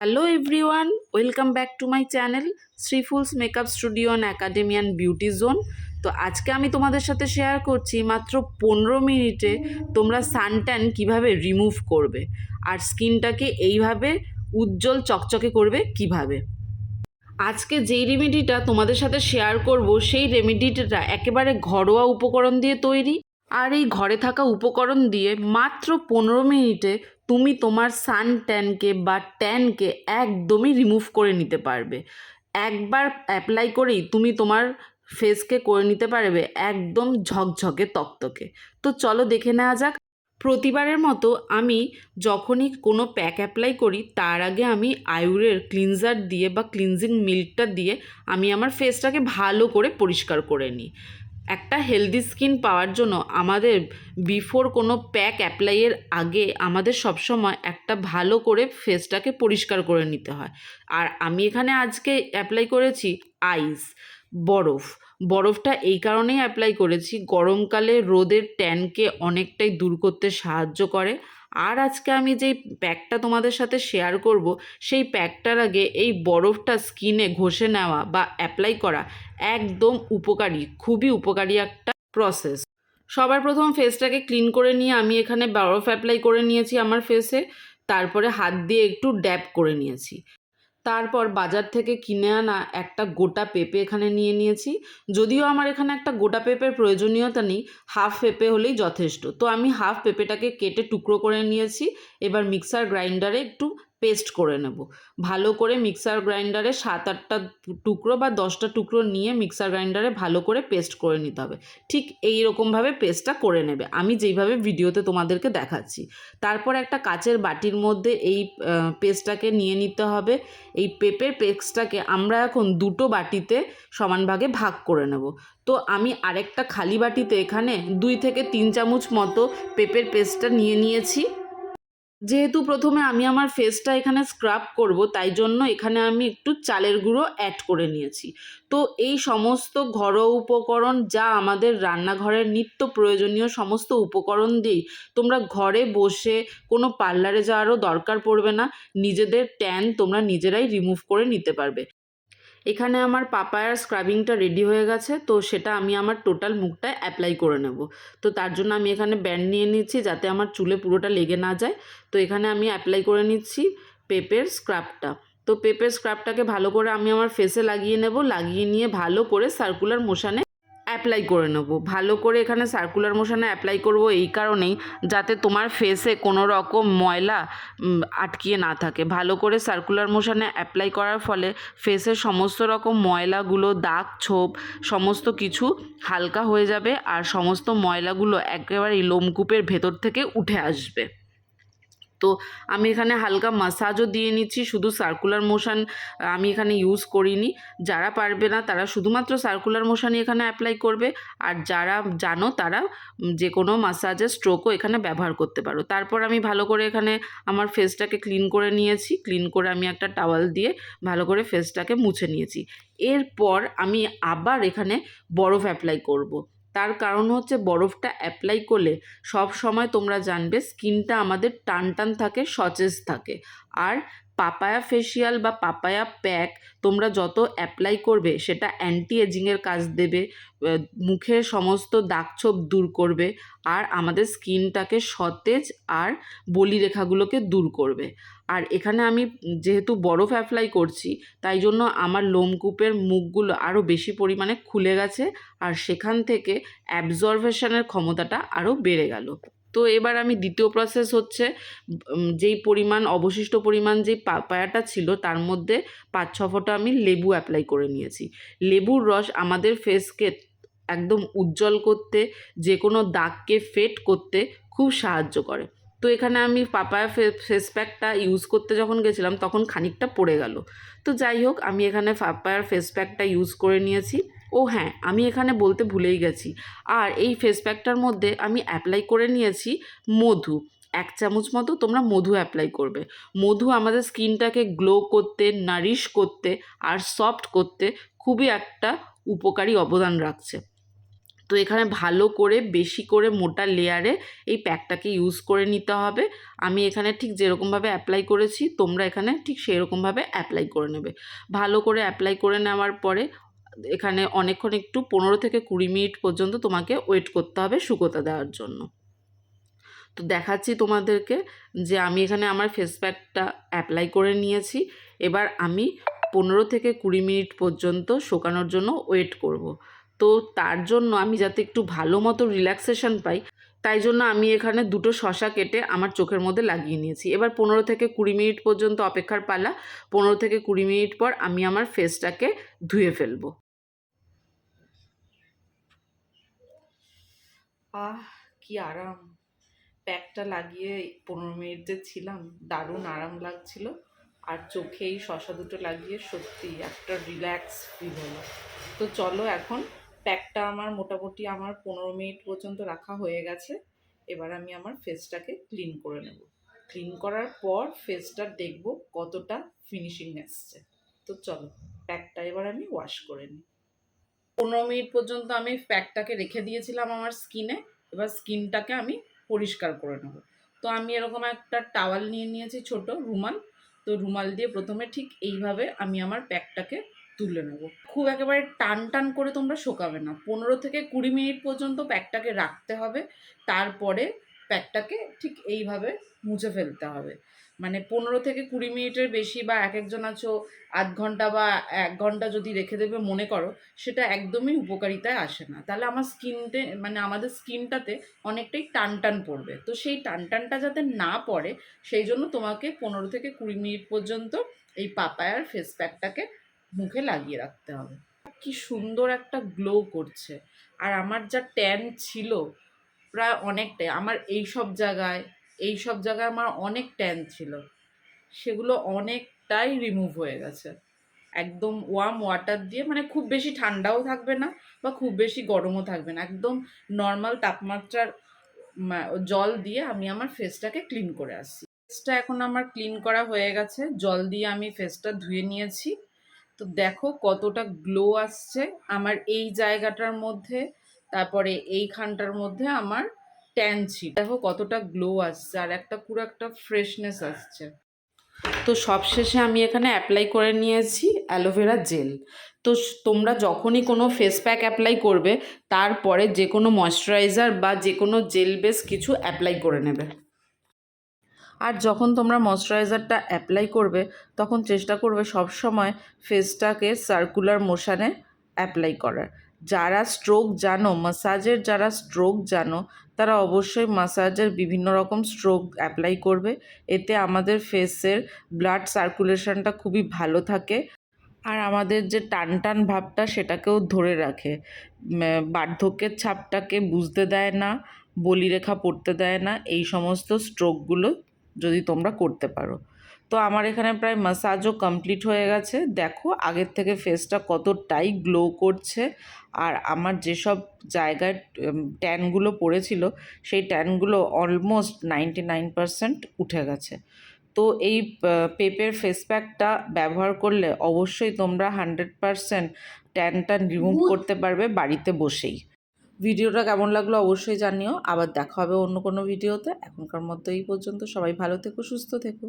Hello everyone welcome back to my channel Shriful's makeup studio and academy and beauty zone তো আজকে আমি তোমাদের সাথে শেয়ার করছি মাত্র পনেরো মিনিটে তোমরা সানট্যান কীভাবে রিমুভ করবে আর স্কিনটাকে এইভাবে উজ্জ্বল চকচকে করবে কীভাবে। আজকে যেই রেমেডিটা তোমাদের সাথে শেয়ার করব সেই রেমেডিটা একেবারে ঘরোয়া উপকরণ দিয়ে তৈরি। আর এই ঘরে থাকা উপকরণ দিয়ে মাত্র পনেরো মিনিটে তুমি তোমার সান ট্যানকে বা ট্যানকে একদমই রিমুভ করে নিতে পারবে। একবার অ্যাপ্লাই করেই তুমি তোমার ফেসকে করে নিতে পারবে একদম ঝকঝকে তকতকে। তো চলো দেখে নেওয়া যাক। প্রতিবারের মতো আমি যখনই কোনো প্যাক অ্যাপ্লাই করি, তার আগে আমি আয়ুরের ক্লিনজার দিয়ে বা ক্লিনজিং মিল্কটা দিয়ে আমি আমার ফেসটাকে ভালো করে পরিষ্কার করে নিই। একটা হেলদি স্কিন পাওয়ার জন্য আমাদের বিফোর কোনো প্যাক অ্যাপ্লাইয়ের আগে আমাদের সবসময় একটা ভালো করে ফেসটাকে পরিষ্কার করে নিতে হয়। আর আমি এখানে আজকে অ্যাপ্লাই করেছি আইস বরফ। বরফটা এই কারণেই অ্যাপ্লাই করেছি, গরমকালে রোদের ট্যানকে অনেকটাই দূর করতে সাহায্য করে। আর আজকে আমি যেই প্যাকটা তোমাদের সাথে শেয়ার করব, সেই প্যাকটার আগে এই বরফটা স্কিনে ঘষে নেওয়া বা অ্যাপ্লাই করা একদম উপকারী, খুবই উপকারী একটা প্রসেস সবার প্রথম ফেসটাকে ক্লিন করে নিয়ে আমি এখানে বরফ অ্যাপ্লাই করে নিয়েছি আমার ফেসে তারপরে হাত দিয়ে একটু ড্যাপ করে নিয়েছি। তারপর বাজার থেকে কিনে আনা একটা গোটা পেঁপে এখানে নিয়ে নিয়েছি। যদিও আমার এখানে একটা গোটা পেঁপের প্রয়োজনীয়তা নেই, হাফ পেঁপে হলেই যথেষ্ট। তো আমি হাফ পেঁপেটাকে কেটে টুকরো করে নিয়েছি, এবার মিক্সার গ্রাইন্ডারে একটু পেস্ট করে নেব। ভালো করে মিক্সার গ্রাইন্ডারে সাত আটটা টুকরো বা দশটা টুকরো নিয়ে মিক্সার গ্রাইন্ডারে ভালো করে পেস্ট করে নিতে হবে। ঠিক এই রকমভাবে পেস্টটা করে নেবে। আমি যেইভাবে ভিডিওতে তোমাদেরকে দেখাচ্ছি। তারপর একটা কাচের বাটির মধ্যে এই পেস্টটাকে নিয়ে নিতে হবে। এই পেঁপের পেস্টটাকে আমরা এখন দুটো বাটিতে সমান ভাগে ভাগ করে নেব। তো আমি আরেকটা খালি বাটিতে এখানে দুই থেকে তিন চামচ মতো পেঁপের পেস্টটা নিয়ে নিয়েছি। যেহেতু প্রথমে আমি আমার ফেসটা এখানে স্ক্রাব করব, তাই জন্য এখানে আমি একটু চালের গুঁড়ো অ্যাড করে নিয়েছি। তো এই সমস্ত ঘরোয়া উপকরণ যা আমাদের রান্নাঘরের নিত্য প্রয়োজনীয় সমস্ত উপকরণ দিয়েই তোমরা ঘরে বসে কোনো পার্লারে যাওয়ারও দরকার পড়বে না, নিজেদের ট্যান তোমরা নিজেরাই রিমুভ করে নিতে পারবে। এখানে আমার পাপায়ার স্ক্রাবিংটা রেডি হয়ে গেছে, তো সেটা আমি আমার টোটাল মুখটায় অ্যাপ্লাই করে নেব। তো তার জন্য আমি এখানে ব্যান্ড নিয়ে নিচ্ছি যাতে আমার চুলে পুরোটা লেগে না যায়। তো এখানে আমি অ্যাপ্লাই করে নিচ্ছি পেপের স্ক্রাবটা তো পেপের স্ক্রাবটাকে ভালো করে আমি আমার ফেসে লাগিয়ে নেব, লাগিয়ে নিয়ে ভালো করে সার্কুলার মোশানে অ্যাপ্লাই করে নেব। ভালো করে এখানে সার্কুলার মোশনে অ্যাপ্লাই করব এই কারণেই, যাতে তোমার ফেসে কোনো রকম ময়লা আটকিয়ে না থাকে। ভালো করে সার্কুলার মোশনে অ্যাপ্লাই করার ফলে ফেসের সমস্ত রকম ময়লাগুলো, দাগ, ছোপ, সমস্ত কিছু হালকা হয়ে যাবে আর সমস্ত ময়লাগুলো একেবারে লোমকূপের ভেতর থেকে উঠে আসবে। তো আমি এখানে হালকা মাসাজও দিয়ে নিচ্ছি, শুধু সার্কুলার মোশন আমি এখানে ইউজ করিনি। যারা পারবে না, তারা শুধুমাত্র সার্কুলার মোশনই এখানে অ্যাপ্লাই করবে। আর যারা জানো, তারা যে কোনো মাসাজের স্ট্রোকও এখানে ব্যবহার করতে পারো। তারপর আমি ভালো করে এখানে আমার ফেসটাকে ক্লিন করে নিয়েছি। ক্লিন করে আমি একটা টাওয়াল দিয়ে ভালো করে ফেসটাকে মুছে নিয়েছি। এরপর আমি আবার এখানে বরফ অ্যাপ্লাই করব। তার কারণ হচ্ছে বরফটা অ্যাপ্লাই করলে সব সময় তোমরা জানবে স্কিনটা আমাদের টান টান থাকে সচেজ থাকে। আর পাপায়া ফেসিয়াল বা পাপায়া প্যাক তোমরা যত অ্যাপ্লাই করবে সেটা অ্যান্টি এজিংয়ের কাজ দেবে মুখের সমস্ত দাগছোপ দূর করবে আর আমাদের স্কিনটাকে সতেজ আর বলি রেখাগুলোকে দূর করবে। আর এখানে আমি যেহেতু বরফ অ্যাপ্লাই করছি, তাই জন্য আমার লোমকূপের মুখগুলো আরও বেশি পরিমাণে খুলে গেছে আর সেখান থেকে অ্যাবজর্ভেশনের ক্ষমতাটা আরও বেড়ে গেল। তো এবার আমি দ্বিতীয় প্রসেস হচ্ছে যেই পরিমাণ, অবশিষ্ট পরিমাণ যেই পাপায়াটা ছিল, তার মধ্যে পাঁচ ছ ফোঁটা আমি লেবু অ্যাপ্লাই করে নিয়েছি। লেবুর রস আমাদের ফেসকে একদম উজ্জ্বল করতে যে কোনো দাগকে ফেট করতে খুব সাহায্য করে। তো এখানে আমি পাপায়া ফেস প্যাকটা ইউজ করতে যখন গেছিলাম, তখন খানিকটা পড়ে গেল। তো যাই হোক, আমি এখানে পাপায়ার ফেস প্যাকটা ইউজ করে নিয়েছি। ও হ্যাঁ আমি এখানে বলতে ভুলেই গেছি। আর এই ফেস প্যাকটার মধ্যে আমি অ্যাপ্লাই করে নিয়েছি মধু। এক চামচ মতো তোমরা মধু অ্যাপ্লাই করবে। মধু আমাদের স্কিনটাকে গ্লো করতে নারিশ করতে আর সফট করতে খুবই একটা উপকারী অবদান রাখছে। তো এখানে ভালো করে, বেশি করে মোটা লেয়ারে এই প্যাকটাকে ইউজ করে নিতে হবে। আমি এখানে ঠিক যেরকমভাবে অ্যাপ্লাই করেছি, তোমরা এখানে ঠিক সেরকমভাবে অ্যাপ্লাই করে নেবে। ভালো করে অ্যাপ্লাই করে নেওয়ার পরে, এখানে অনেকক্ষণ একটু পনেরো থেকে কুড়ি মিনিট পর্যন্ত তোমাকে ওয়েট করতে হবে শুকোতে দেওয়ার জন্য। তো দেখাচ্ছি তোমাদেরকে যে আমি এখানে আমার ফেস প্যাকটা অ্যাপ্লাই করে নিয়েছি। এবার আমি পনেরো থেকে কুড়ি মিনিট পর্যন্ত শোকানোর জন্য ওয়েট করব। তো তার জন্য আমি যাতে একটু ভালো মতো রিল্যাক্সেশন পাই, তাই জন্য আমি এখানে দুটো শশা কেটে আমার চোখের মধ্যে লাগিয়ে নিয়েছি। এবার পনেরো থেকে কুড়ি মিনিট পর্যন্ত অপেক্ষার পালা, পনেরো থেকে কুড়ি মিনিট পর আমি আমার ফেসটাকে ধুয়ে ফেলব। আহ, কি আরাম। প্যাকটা লাগিয়ে পনেরো মিনিট যে ছিলাম, দারুণ আরাম লাগছিল। আর চোখে এই শশা দুটো লাগিয়ে সত্যি একটা রিল্যাক্স ফিল হলো। তো চলো এখন প্যাকটা আমার মোটামুটি আমার পনেরো মিনিট পর্যন্ত রাখা হয়ে গেছে। এবার আমি আমার ফেসটাকে ক্লিন করে নেব। ক্লিন করার পর ফেসটা দেখব কতটা ফিনিশিং এসছে। তো চলো, প্যাকটা এবার আমি ওয়াশ করে নিই। পনেরো মিনিট পর্যন্ত আমি প্যাকটাকে রেখে দিয়েছিলাম আমার স্কিনে। এবার স্কিনটাকে আমি পরিষ্কার করে নেব। তো আমি এরকম একটা টাওয়াল নিয়ে নিয়েছি ছোট রুমাল। তো রুমাল দিয়ে প্রথমে ঠিক এইভাবে আমি আমার প্যাকটাকে তুলে নেব। খুব একেবারে টান টান করে তোমরা শোকাবে না। পনেরো থেকে কুড়ি মিনিট পর্যন্ত প্যাকটাকে রাখতে হবে। তারপরে প্যাকটাকে ঠিক এইভাবে মুছে ফেলতে হবে। মানে পনেরো থেকে কুড়ি মিনিটের বেশি বা এক একজন আছো, আধ ঘণ্টা বা এক ঘণ্টা যদি রেখে দেবে মনে করো, সেটা একদমই উপকারিতায় আসে না। তাহলে আমার স্কিনতে মানে আমাদের স্কিনটাতে অনেকটাই টান টান পড়বে। তো সেই টান টানটা যাতে না পড়ে, সেই জন্য তোমাকে পনেরো থেকে কুড়ি মিনিট পর্যন্ত এই পাপায়ার ফেস প্যাকটাকে মুখে লাগিয়ে রাখতে হবে। কি সুন্দর একটা গ্লো করছে। আর আমার যা ট্যান ছিল, প্রায় অনেকটাই, আমার এই সব জায়গায়, এই সব জায়গায় আমার অনেক ট্যান ছিল। সেগুলো অনেকটাই রিমুভ হয়ে গেছে। একদম ওয়ার্ম ওয়াটার দিয়ে মানে খুব বেশি ঠান্ডাও থাকবে না বা খুব বেশি গরমও থাকবে না। একদম নর্মাল তাপমাত্রার জল দিয়ে আমি আমার ফেসটাকে ক্লিন করে আসছি। ফেসটা এখন আমার ক্লিন করা হয়ে গেছে। জল দিয়ে আমি ফেসটা ধুয়ে নিয়েছি। তো দেখো কতটা গ্লো আসছে। আমার এই জায়গাটার মধ্যে, তারপরে এইখানটার মধ্যে আমার ট্যান ছিল। দেখো কতটা গ্লো আসছে আর একটা পুরো একটা ফ্রেশনেস আসছে। তো সবশেষে আমি এখানে অ্যাপ্লাই করে নিয়েছি অ্যালোভেরা জেল তো তোমরা যখনই কোনো ফেস প্যাক অ্যাপ্লাই করবে, তারপরে যে কোনো ময়শ্চারাইজার বা যে কোনো জেল বেস কিছু অ্যাপ্লাই করে নেবে। আর যখন তোমরা ময়শ্চারাইজারটা অ্যাপ্লাই করবে, তখন চেষ্টা করবে সব সময় ফেসটাকে সার্কুলার মোশানে অ্যাপ্লাই করার। যারা স্ট্রোক জানো মাসাজের যারা স্ট্রোক জানো, তারা অবশ্যই মাসাজের বিভিন্ন রকম স্ট্রোক অ্যাপ্লাই করবে। এতে আমাদের ফেসের ব্লাড সার্কুলেশনটা খুবই ভালো থাকে আর আমাদের যে টান টান ভাবটা সেটাকেও ধরে রাখে। বার্ধক্যের ছাপটাকে বুঝতে দেয় না, বলিরেখা পড়তে দেয় না, এই সমস্ত স্ট্রোকগুলো যদি তোমরা করতে পারো। তো আমার এখানে প্রায় মাসাজও কমপ্লিট হয়ে গেছে। দেখো আগের থেকে ফেসটা কতটাই গ্লো করছে। আর আমার যেসব জায়গায় ট্যানগুলো পড়েছিল সেই ট্যানগুলো অলমোস্ট নাইনটি নাইন পারসেন্ট উঠে গেছে। তো এই পেপের ফেস প্যাকটা ব্যবহার করলে অবশ্যই তোমরা হান্ড্রেড পারসেন্ট ট্যানটা রিমুভ করতে পারবে বাড়িতে বসেই। ভিডিওটা কেমন লাগল অবশ্যই জানিও। আবার দেখা হবে অন্য কোনো ভিডিওতে। এখনকার মতো এই পর্যন্ত। সবাই ভালো থেকো, সুস্থ থেকো।